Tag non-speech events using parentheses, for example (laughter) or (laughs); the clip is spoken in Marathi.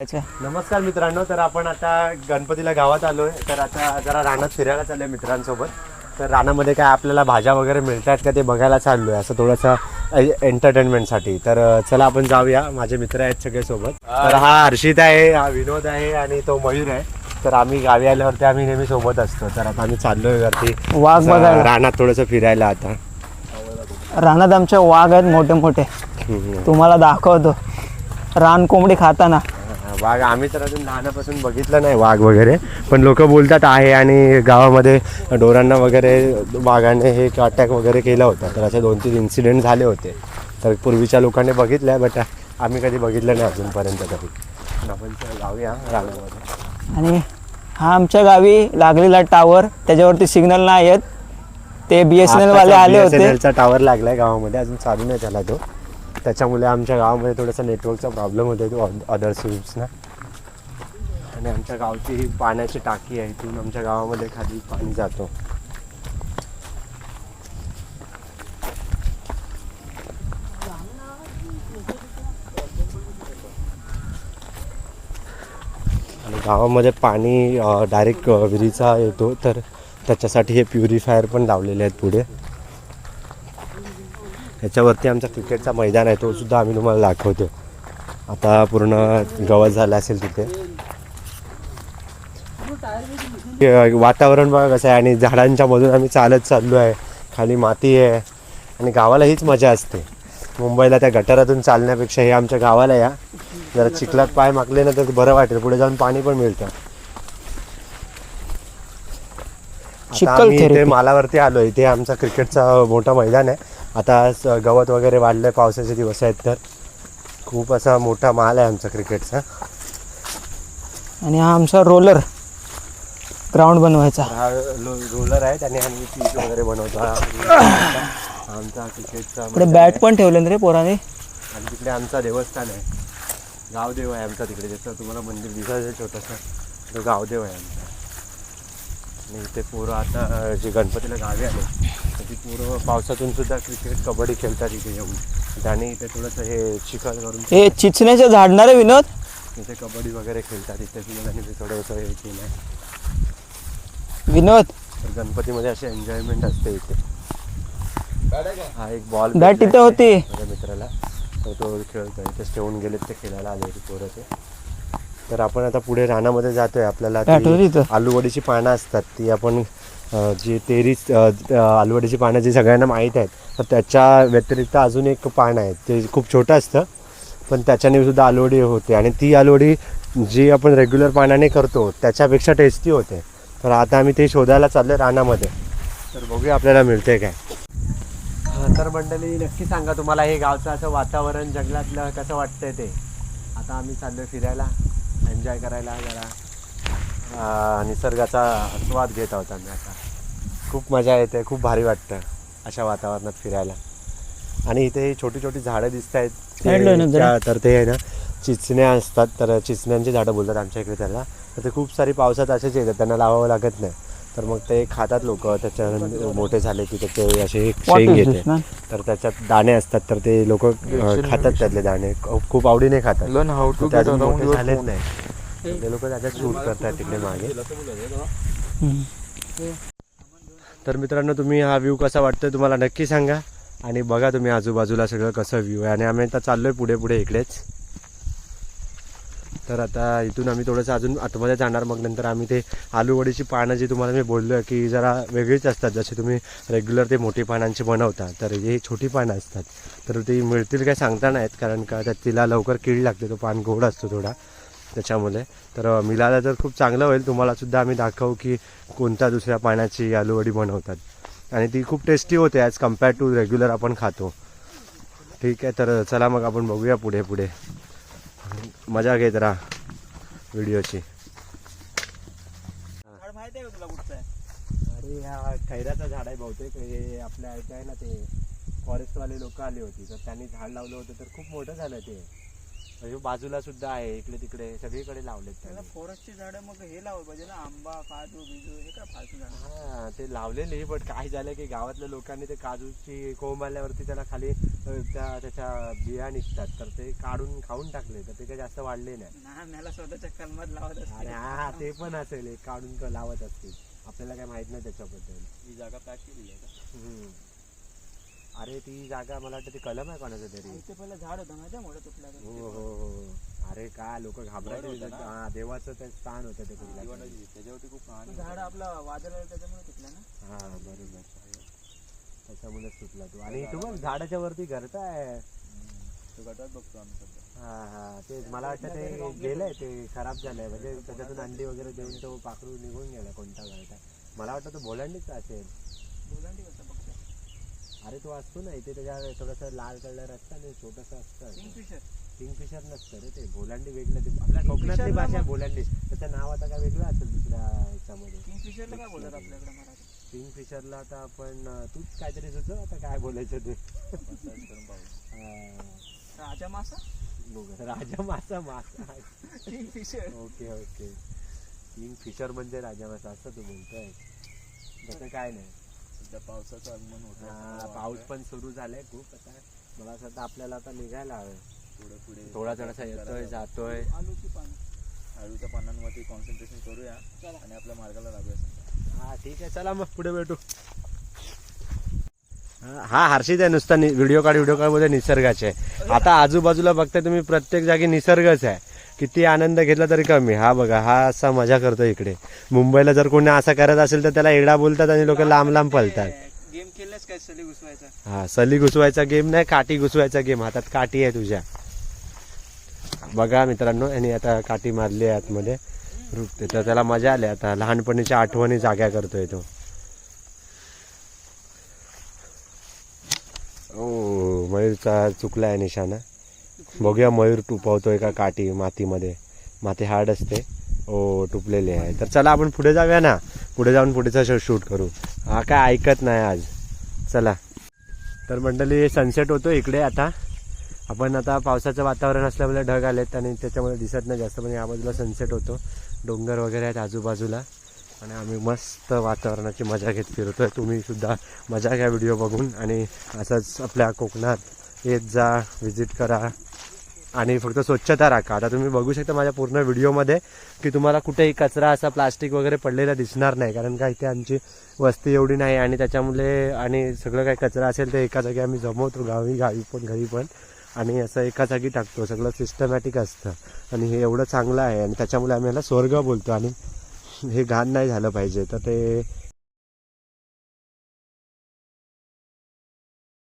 अच्छा नमस्कार मित्रांनो तर आपण आता गणपतीला गावात आलोय. तर आता जरा रानात फिरायला चाललोय मित्रांसोबत. तर रानामध्ये काय आपल्याला भाज्या वगैरे मिळतात का ते बघायला चाललोय असं थोडंसं एंटरटेनमेंटसाठी तर चला आपण जाऊया. माझे मित्र आहेत सगळे सोबत. तर हा हर्षित आहे हा विनोद आहे आणि तो मयूर आहे. तर आम्ही गावी आल्यावरती आम्ही नेहमी सोबत असतो. तर आता आम्ही चाललोय वरती वाघ बघायला. रानात थोडंसं फिरायला आता. रानात आमचे वाघ आहेत मोठे मोठे. तुम्हाला दाखवतो. रान कोंबडी खाताना. वाघ आम्ही तर अजून लहानापासून बघितलं नाही वाघ वगैरे पण लोक बोलतात आहे आणि गावामध्ये डोरांना वगैरे वाघाने हे अटॅक वगैरे केला होता. तर असे दोन तीन इन्सिडेंट झाले होते. तर पूर्वीच्या लोकांनी बघितलं आहे बट आम्ही कधी बघितलं नाही अजूनपर्यंत तरी. पण आपण जाऊया रानामध्ये. आणि हा आमच्या गावी लागलेला टावर त्याच्यावरती सिग्नल नाही आहेत ते बी एस एन एल वाले आले होते. टावर लागलाय गावामध्ये अजून चालू नाही झाला तो. त्याच्यामुळे आमच्या गावामध्ये थोडासा नेटवर्कचा प्रॉब्लेम होतो तो अदर स्विप्सना आणि आमच्या गावची ही पाण्याची टाकी आहे इथून आमच्या गावामध्ये खाली पाणी जातो. आणि गावामध्ये पाणी डायरेक्ट विहिरीचा येतो तर त्याच्यासाठी हे प्युरिफायर पण लावलेले आहेत पुढे. ह्याच्यावरती आमचा क्रिकेटचा मैदान आहे तो सुद्धा आम्ही तुम्हाला दाखवतो. आता पूर्ण गवत झालं असेल तिथे. वातावरण बघा कसं आहे आणि झाडांच्या मधून आम्ही चालत चाललो आहे. खाली माती आहे आणि गावाला हीच मजा असते. मुंबईला त्या गटारातून चालण्यापेक्षा हे आमच्या गावाला या. जरा चिखलात पाय मागले ना तर बरं वाटेल पुढे जाऊन पाणी पण मिळतं. आम्ही इथे. मालावरती आलो इथे आमचा क्रिकेटचा मोठा मैदान आहे. आता गवत वगैरे वाढलंय पावसाचे दिवस आहेत तर. खूप असा मोठा माल आहे आमचा क्रिकेटचा. आणि हा आमचा रोलर ग्राउंड बनवायचा. हा रोलर आहेत आणि आम्ही पीच वगैरे बनवतो. आमचा क्रिकेटचा बॅट आहे. पण ठेवले ना रे पोराने? आणि तिकडे आमचा देवस्थान आहे. गावदेव आहे आमचा तिकडे जसं तुम्हाला मंदिर दिसायचं छोटंसं तो गावदेव आहे आमचा. आणि इथे पोरं आता जे गणपतीला गावी आले ती पोरं पावसातून सुद्धा क्रिकेट कबड्डी खेळतात इथे येऊन. त्याने इथे थोडंसं हे चिखल करून हे चिचण्याचे झाडणारे विनोद? इथे कबड्डी वगैरे खेळतात. इथे त्यांनी ते थोडंसं हे केलं आहे विनोद? तर गणपतीमध्ये अशी एन्जॉयमेंट असते इथे. हा एक बॉल Bat तिथे होती. माझ्या मित्राला. तर तो खेळतोय. इथेच ठेवून गेलेत ते खेळायला आले होते पोरं ते. तर आपण आता पुढे रानामध्ये जातोय. आपल्याला ती इथं. आलूवडीची पानं असतात. ती आपण जी तेरीच अं, पानं जी सगळ्यांना माहीत आहेत तर त्याच्या व्यतिरिक्त अजून एक पान आहे. ते खूप छोटं असतं पण त्याच्याने सुद्धा आलवडी होते. आणि ती आलवडी जी आपण रेग्युलर पानाने करतो त्याच्यापेक्षा टेस्टी होते. तर आता आम्ही ते शोधायला चाललोय रानामध्ये. तर बघूया आपल्याला मिळते काय. तर मंडळी नक्की सांगा तुम्हाला हे गावचं असं वातावरण जंगलातलं कसं वाटतंय ते. आता आम्ही चाललोय फिरायला. एन्जॉय करायला जरा. निसर्गाचा आस्वाद घेत आहोत आम्ही आता. खूप मजा येते खूप भारी वाटतं अशा वातावरणात फिरायला. आणि इथे ही छोटी छोटी झाडं दिसत. आहेत. तर ते आहे ना चिचण्या असतात. तर चिचण्यांची झाडं बोलतात आमच्या इकडे त्याला. तर ते खूप सारी पावसात असेच येतात त्यांना लावावं लागत नाही. तर मग ते खातात लोक. त्याच्या मोठे झाले की त्याचे असे शेंग man? तर त्याच्यात दाणे असतात. तर ते लोक खातात त्यातले दाणे. खूप आवडीने खातात. झालेच. नाही. ते लोक त्याच्यात शूट करतात तिकडे मागे. तर मित्रांनो तुम्ही हा व्ह्यू कसा वाटतोय तुम्हाला नक्की सांगा. आणि बघा तुम्ही आजूबाजूला सगळं कसं व्ह्यू आहे. आणि आम्ही आता चाललोय पुढे पुढे इकडेच. तर आता इथून आम्ही थोडंसं अजून आतमध्ये जाणार. मग नंतर आम्ही ते आलूवडीची पानं जी तुम्हाला मी बोललो की जरा वेगळीच असतात. जसे तुम्ही रेग्युलर ते मोठी पानांची बनवता तर ही छोटी पानं असतात. तर ती मिळतील काय सांगता नाहीत कारण का त्यात तिला लवकर कीड लागते तो पान गोड असतो थोडा. त्याच्यामुळे. तर मिळालं तर खूप चांगलं होईल. तुम्हाला सुद्धा आम्ही दाखवू की कोणत्या दुसऱ्या पाण्याची आलूवडी बनवतात. आणि ती खूप टेस्टी होते ॲज कंपेअर टू रेग्युलर आपण खातो. ठीक आहे तर चला मग आपण बघूया पुढे पुढे. मजा घेत राहा व्हिडिओची. अरे हा खैराचं झाड आहे बहुतेक. हे आपल्या इथे आहे ना ते फॉरेस्टवाले लोक आले होते. तर त्यांनी झाड लावलं होतं तर खूप मोठं झालं ते. हे बाजूला सुद्धा आहे इकडे तिकडे सगळीकडे लावलेत त्यांनी. फॉरेस्टची झाडं मग हे लावलं पाहिजे ना आंबा काजू बिजू हे काय फालतू झाडं? हा ते लावलेले बट काय झालं की गावातल्या लोकांनी ते काजूची कोंब आल्यावरती त्याला खाली त्या त्याच्या बिया निघतात. तर ते काढून खाऊन टाकले तर ते काही जास्त वाढले नाही. ना मला स्वतःच्या कलमात लावत अरे हा ते पण असेल एक काढून लावत असतील. आपल्याला काय माहीत नाही त्याच्याबद्दल. ही जागा पॅक केलेली आहे का? हम्म. अरे ती जागा मला वाटतं ती कलम आहे कोणाचं तरी. इथे पहिलं झाड होतं माहिती मोठं तुटलं हो हो हो. अरे काय लोक घाबरायचे होतं. ना? हा देवाचं ते स्थान होतं ते कुठलं तरी. दिवाणाची त्याच्यावरती खूप कहाणी झाड आपलं वादळ आलं त्याच्यामुळे तुटलं ना? हा बरोबर. त्याच्यामुळेच सुटला तू. आणि तू बघ झाडाच्या वरती घरटाय तो गटात बघतो आम्ही सध्या. हा हा. तेच मला वाटतं ते गेलंय ते खराब झालंय. म्हणजे त्याच्यातून अंडी वगैरे देऊन तो पाखरू निघून गेला कोणता घरटा मला वाटतं तो भोलांडीचा असेल. बोलांडी अरे तो असतो ना इथे त्याच्या थोडंसं लाल कलर असतं आणि छोटस असतं किंगफिशर किंगफिशर नसतं रे ते भोलांडी वेगळं ते. आपल्या कोकणातली भाषा भोलांडी त्याचं नाव आता काय वेगळं असेल दुसऱ्या ह्याच्यामध्ये किंगफिशरला काय बोलतात आपल्याकडे मराठी? आता आपण तूच काहीतरी सुचव आता काय बोलायचं ते. (laughs) राजा मासा. राजा मासा मासा. Kingfisher okay okay. King fisher म्हणजे राजा मासा असं तू बोलतोय. तसं काय नाही. सध्या पावसाचं आगमन होतं हा, पाऊस. पण सुरू झालाय खूप. आता मला असं वाटतं आपल्याला आता निघायला हवं. पुढे पुढे थोडा थोडासा येतोय जातोय. आलूची पानं. हळूच्या पानांवरती कॉन्सन्ट्रेशन करूया आणि आपल्या मार्गाला लागूया हा ठीक आहे चला मग पुढे भेटू. हा हा हर्षित आहे नुसता व्हिडिओ काढ व्हिडिओ काढमध्ये निसर्गाचे. आता आजूबाजूला बघताय तुम्ही प्रत्येक जागी निसर्गच आहे. किती आनंद घेतला तरी कमी. हा बघा हा असा मजा करतो इकडे. मुंबईला जर कोणी असा करत असेल तर त्याला एडा बोलतात आणि लोक लांब लांब पळतात. गेम केलेस काय? सली घुसवायचा? हा सली घुसवायचा गेम नाही काठी घुसवायचा गेम. हातात काठी आहे तुझ्या. बघा मित्रांनो यांनी आता काठी मारली आहे आतमध्ये. रुकते तर त्याला मजा आली. आता लहानपणीच्या आठवणी जाग्या करतोय तो. ओ मयूरचा चुकला आहे निशाणा. बघूया मयूर टुपवतोय का काठी मातीमध्ये. माती हार्ड असते. ओ टुपलेले आहे. तर चला आपण पुढे जाऊया ना. पुढे जाऊन पुढेचा शूट करू. हा काय ऐकत नाही आज. चला. तर मंडळी सनसेट होतो इकडे आता. आपण आता पावसाचं वातावरण असल्यामुळे ढग आलेत आणि त्याच्यामुळे दिसत नाही जास्त पण या बाजूला सनसेट होतो. डोंगर वगैरे आहेत आजूबाजूला. आणि आम्ही मस्त वातावरणाची मजा घेत फिरतो तुम्ही सुद्धा मजा घ्या व्हिडिओ बघून आणि असंच आपल्या कोकणात येत जा व्हिजिट करा. आणि फक्त स्वच्छता राखा. आता तुम्ही बघू शकता माझ्या पूर्ण व्हिडिओमध्ये की तुम्हाला कुठेही कचरा असा प्लास्टिक वगैरे पडलेला दिसणार नाही. कारण का इथे आमची वस्ती एवढी नाही आणि त्याच्यामुळे आणि सगळं काही कचरा असेल ते एका जागी आम्ही जमवतो गावी गावी पण घरी पण. आणि असं एका जागी टाकतो. सगळं सिस्टमॅटिक असतं. आणि हे एवढं चांगलं आहे आणि त्याच्यामुळे आम्ही याला स्वर्ग बोलतो. आणि हे घाण नाही झालं पाहिजे. तर ते